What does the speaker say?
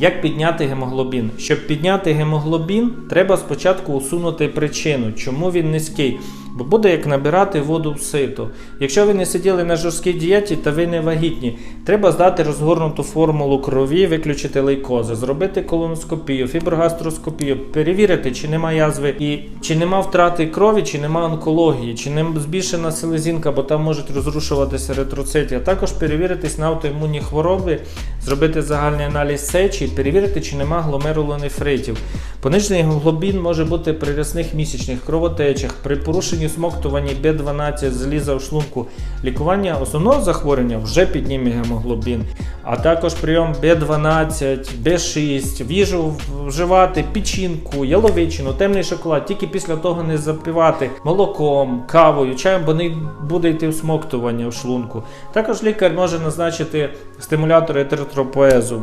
Як підняти гемоглобін? Щоб підняти гемоглобін, треба спочатку усунути причину, чому він низький. Бо буде як набирати воду в сито. Якщо ви не сиділи на жорсткій дієті та ви не вагітні, треба здати розгорнуту формулу крові, виключити лейкози, зробити колоноскопію, фіброгастроскопію, перевірити, чи нема язви і чи нема втрати крові, чи нема онкології, чи не збільшена селезінка, бо там можуть розрушуватися еритроцити, а також перевіритись на автоімунні хвороби, зробити загальний аналіз сечі, перевірити, чи нема гломерулонефритів. Понижений гемоглобін може бути при рясних місячних кровотечах, при порушенні смоктуванні Б12 заліза в шлунку. Лікування основного захворювання вже підніме гемоглобін, а також прийом Б12, Б6, в їжу вживати печінку, яловичину, темний шоколад, тільки після того не запивати молоком, кавою, чаєм, бо не буде йти всмоктування в шлунку. Також лікар може назначити стимулятори еритропоезу.